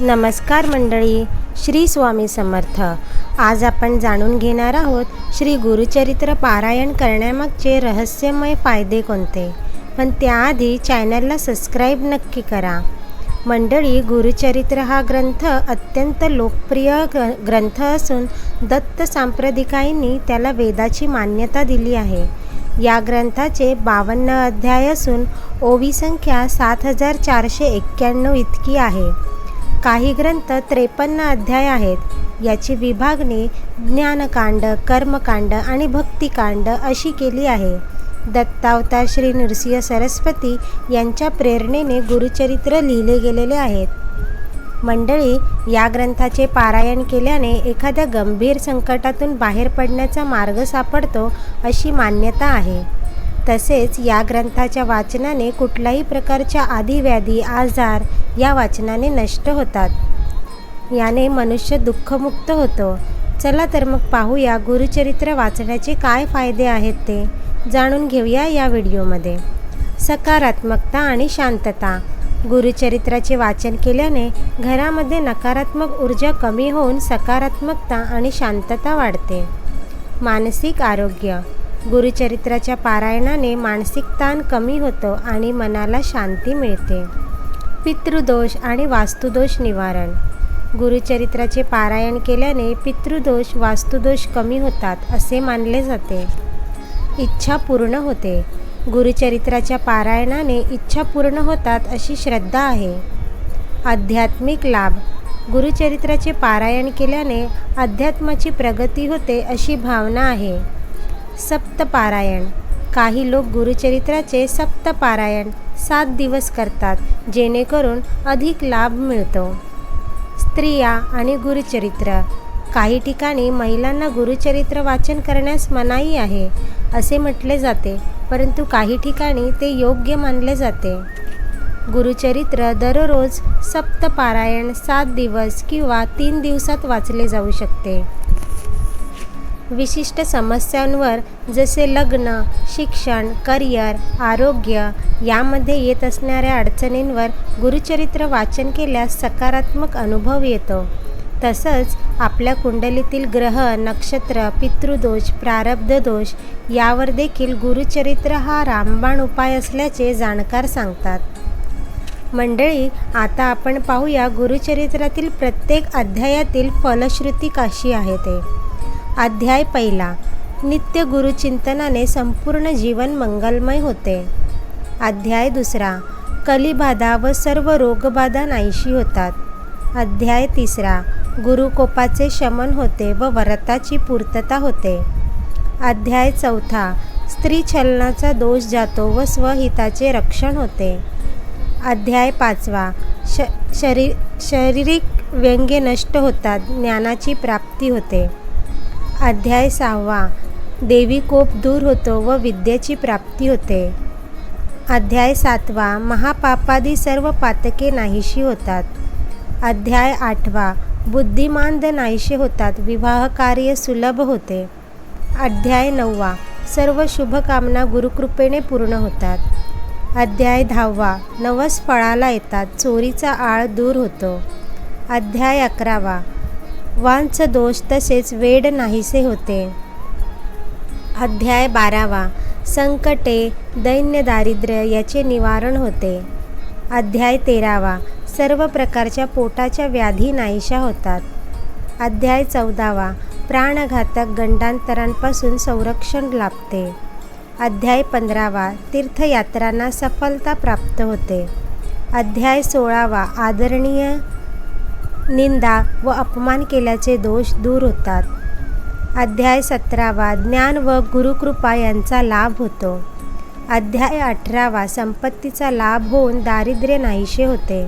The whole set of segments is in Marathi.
नमस्कार मंडळी श्री स्वामी समर्थ. आज आपण जाणून घेणार आहोत श्री गुरुचरित्र पारायण करण्यामागचे रहस्यमय फायदे कोणते? पण त्याआधी चॅनलला सबस्क्राईब नक्की करा. मंडळी गुरुचरित्र हा ग्रंथ अत्यंत लोकप्रिय ग्र ग्रंथ असून दत्त सांप्रदिकांनी त्याला वेदाची मान्यता दिली आहे. या ग्रंथाचे बावन्न अध्याय असून ओवी संख्या सात हजार चारशे एक्क्याण्णव इतकी आहे. काही ग्रंथ त्रेपन्न अध्याय आहेत. याची विभागणी ज्ञानकांड कर्मकांड आणि भक्तिकांड अशी केली आहे. दत्तावतार श्री नृसिंह सरस्वती यांच्या प्रेरणेने गुरुचरित्र लिहिले गेलेले आहेत. मंडळी या ग्रंथाचे पारायण केल्याने एखाद्या गंभीर संकटातून बाहेर पडण्याचा मार्ग सापडतो अशी मान्यता आहे. तसेच या ग्रंथाच्या वाचनाने कुठल्याही प्रकारच्या आधीव्याधी आजार या वाचनाने नष्ट होतात. याने मनुष्य दुःखमुक्त होतो. चला तर मग पाहूया गुरुचरित्र वाचण्याचे काय फायदे आहेत ते जाणून घेऊया या व्हिडिओमध्ये. सकारात्मकता आणि शांतता. गुरुचरित्राचे वाचन केल्याने घरामध्ये नकारात्मक ऊर्जा कमी होऊन सकारात्मकता आणि शांतता वाढते. मानसिक आरोग्य. गुरुचरित्राच्या पारायणाने मानसिक ताण कमी होतो आणि मनाला शांती मिळते. पितृदोष आणि वास्तुदोष निवारण. गुरुचरित्राचे पारायण केल्याने पितृदोष वास्तुदोष कमी होतात असे मानले जाते. इच्छा पूर्ण होते. गुरुचरित्राच्या पारायणाने इच्छा पूर्ण होतात अशी श्रद्धा आहे. आध्यात्मिक लाभ. गुरुचरित्राचे पारायण केल्याने अध्यात्माची प्रगती होते अशी भावना आहे. सप्तपारायण. काही लोक गुरुचरित्राचे सप्तपारायण सात दिवस करतात जेणेकरून अधिक लाभ मिळतो. स्त्रिया आणि गुरुचरित्र. काही ठिकाणी महिलांना गुरुचरित्र वाचन करण्यास मनाई आहे असे म्हटले जाते परंतु काही ठिकाणी ते योग्य मानले जाते. गुरुचरित्र दररोज सप्तपारायण सात दिवस किंवा तीन दिवसात वाचले जाऊ शकते. विशिष्ट समस्यांवर जसे लग्न शिक्षण करिअर आरोग्य यामध्ये येत असणाऱ्या अडचणींवर गुरुचरित्र वाचन केल्यास सकारात्मक अनुभव येतो. तसंच आपल्या कुंडलीतील ग्रह नक्षत्र पितृदोष प्रारब्ध दोष यावर देखील गुरुचरित्र हा रामबाण उपाय असल्याचे जाणकार सांगतात. मंडळी आता आपण पाहूया गुरुचरित्रातील प्रत्येक अध्यायातील फलश्रुती कशी आहे ते. अध्याय पहिला. नित्य गुरुचिंतनाने संपूर्ण जीवन मंगलमय होते. अध्याय दुसरा. कलिबाधा व सर्व रोगबाधा नाहीशी होतात. अध्याय तिसरा. गुरुकोपाचे शमन होते व व्रताची पूर्तता होते. अध्याय चौथा. स्त्री छलनाचा दोष जातो व स्वहिताचे रक्षण होते. अध्याय पाचवा. श शरी शारीरिक व्यंग्य नष्ट होतात ज्ञानाची प्राप्ती होते. अध्याय सहावा. देवी कोप दूर होतो व विद्येची प्राप्ती होते. अध्याय सातवा. महापापादी सर्व पातके नाहीशी होतात. अध्याय आठवा. बुद्धिमांद नाहीशी होतात. विवाह कार्य सुलभ होते. अध्याय नववा. सर्व शुभकामना गुरुकृपेने पूर्ण होतात. अध्याय दहावा. नवस फळाला येतात. चोरीचा आळ दूर होतो. अध्याय अकरावा. वांच दोष तसेच वेड नाहीसे होते. अध्याय बारावा. संकटे दैन्य दारिद्र्य याचे निवारण होते. अध्याय तेरावा. सर्व प्रकारच्या पोटाच्या व्याधी नाहीशा होतात. अध्याय चौदावा. प्राणघातक गंडांतरांपासून संरक्षण लाभते. अध्याय पंधरावा. तीर्थयात्रांना सफलता प्राप्त होते. अध्याय सोळावा. आदरणीय निंदा व अपमान केल्याचे दोष दूर होतात. अध्याय सतरावा ज्ञान व गुरुकृपा यांचा लाभ होतो. अध्याय अठरावा संपत्तीचा लाभ होऊन दारिद्र्य नाहीसे होते.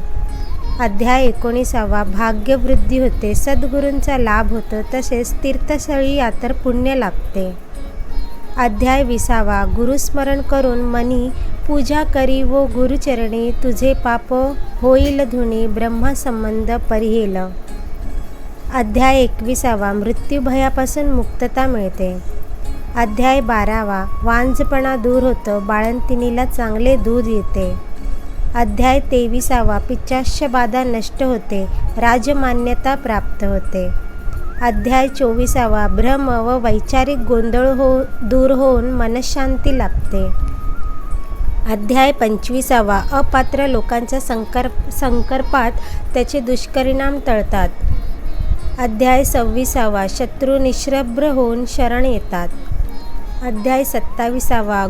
अध्याय एकोणीसावा भाग्यवृद्धी होते. सद्गुरूंचा लाभ होतो तसेच तीर्थस्थळी यातर पुण्य लाभते. अध्याय विसावा. गुरुस्मरण करून मनी पूजा करी व गुरुचरणी तुझे पाप होईल धुणी ब्रह्मसंबंध परिहेल. अध्याय एकविसावा. मृत्यूभयापासून मुक्तता मिळते. अध्याय बारावा. वांझपणा दूर होतो बाळंतिणीला चांगले दूध येते. अध्याय तेविसावा. पिच्चाश्य बाधा नष्ट होते राजमान्यता प्राप्त होते. अध्याय चोवीसावा. भ्रम व वैचारिक गोंधळ हो दूर होऊन मनशांती लाभते. अध्याय पंचवीसावा. अपात्र लोकांच्या संकर संकर्पात त्याचे दुष्परिणाम टळतात. अध्याय सव्वीसावा. शत्रू निश्रभ्र होऊन शरण येतात. अध्याय सत्तावीसावा.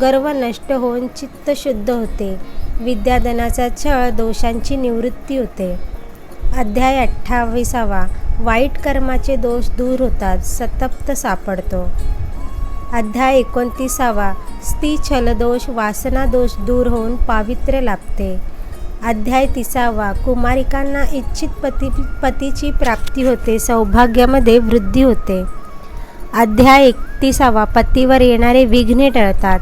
गर्व नष्ट होऊन चित्त शुद्ध होते. विद्याधनाचा छळ दोषांची निवृत्ती होते. अध्याय अठ्ठावीसावा. वाईट कर्माचे दोष दूर होतात सतप्त सापडतो. अध्याय एकोणतीसावा. स्त्री छलदोष वासना दोष दूर होऊन पावित्र्य लाभते. अध्याय तिसावा. कुमारिकांना इच्छित पती पतीची प्राप्ती होते सौभाग्यामध्ये वृद्धी होते. अध्याय एकतीसावा. पतीवर येणारे विघ्ने टळतात.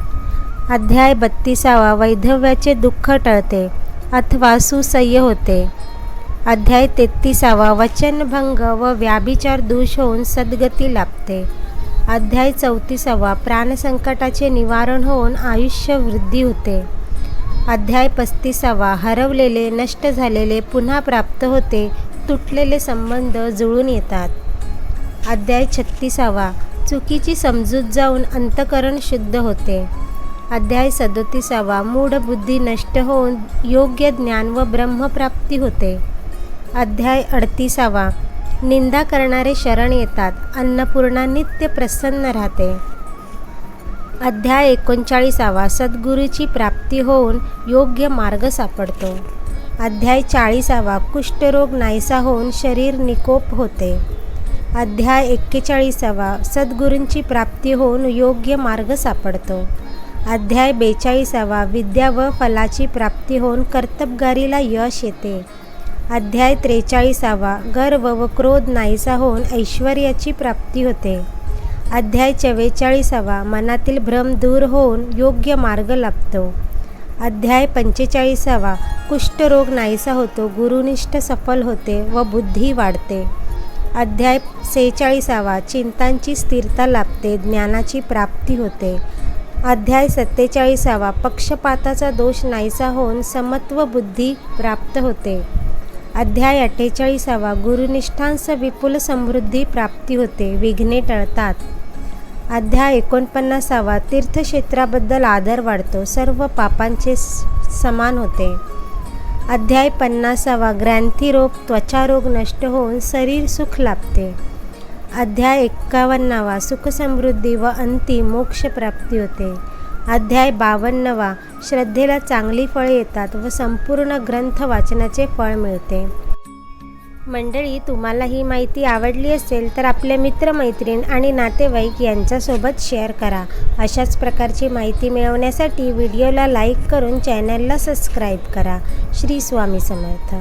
अध्याय बत्तीसावा. वैधव्याचे दुःख टळते अथवा सुसह्य होते. अध्याय तेहतीसावा. वचनभंग व व्याभिचार दूष होऊन सद्गती लाभते. अध्याय चौतीसावा. प्राणसंकटाचे निवारण होऊन आयुष्य वृद्धी होते. अध्याय पस्तीसावा. हरवलेले नष्ट झालेले पुन्हा प्राप्त होते. तुटलेले संबंध जुळून येतात. अध्याय छत्तीसावा. चुकीची समजूत जाऊन अंतकरण शुद्ध होते. अध्याय सदोतीसावा. मूढ बुद्धी नष्ट होऊन योग्य ज्ञान व ब्रह्मप्राप्ती होते. अध्याय अडतीसावा. निंदा करणारे शरण येतात. अन्नपूर्णा नित्य प्रसन्न राहते. अध्याय एकोणचाळीसावा. सद्गुरूची प्राप्ती होऊन योग्य मार्ग सापडतो. अध्याय चाळीसावा. कुष्ठरोग नाहीसा होऊन शरीर निकोप होते. अध्याय एक्केचाळीसावा. सद्गुरूंची प्राप्ती होऊन योग्य मार्ग सापडतो. अध्याय बेचाळीसावा. विद्या व फलाची प्राप्ती होऊन कर्तबगारीला यश येते. अध्याय त्रेचाळीसावा. गर्व व क्रोध नाहीसा होऊन ऐश्वर्याची प्राप्ती होते. अध्याय चव्वेचाळीसावा. मनातील भ्रम दूर होऊन योग्य मार्ग लाभतो. अध्याय पंचेचाळीसावा. कुष्ठरोग नाहीसा होतो गुरुनिष्ठ सफल होते व बुद्धी वाढते. अध्याय सेहेचाळीसावा. चिंतांची स्थिरता लाभते ज्ञानाची प्राप्ती होते. अध्याय सत्तेचाळीसावा. पक्षपाताचा दोष नाहीसा होऊन समत्व बुद्धी प्राप्त होते. अध्याय अठ्ठेचाळीसावा. गुरुनिष्ठांस विपुल समृद्धी प्राप्ती होते विघ्ने टळतात. अध्याय एकोणपन्नासावा. तीर्थक्षेत्राबद्दल आदर वाढतो सर्व पापांचे समान होते. अध्याय पन्नासावा. ग्रंथिरोग त्वचारोग नष्ट होऊन शरीर सुख लाभते. अध्याय एक्कावन्नावा. सुखसमृद्धी व अंती मोक्षप्राप्ती होते. अध्याय बावन्नवा. श्रद्धेला चांगली फळे येतात व संपूर्ण ग्रंथ वाचनाचे फळ मिळते. मंडळी तुम्हाला ही माहिती आवडली असेल तर आपल्या मित्रमैत्रीण आणि नातेवाईक यांच्यासोबत शेअर करा. अशाच प्रकारची माहिती मिळवण्यासाठी व्हिडिओला लाईक करून चॅनलला सबस्क्राईब करा. श्री स्वामी समर्थ.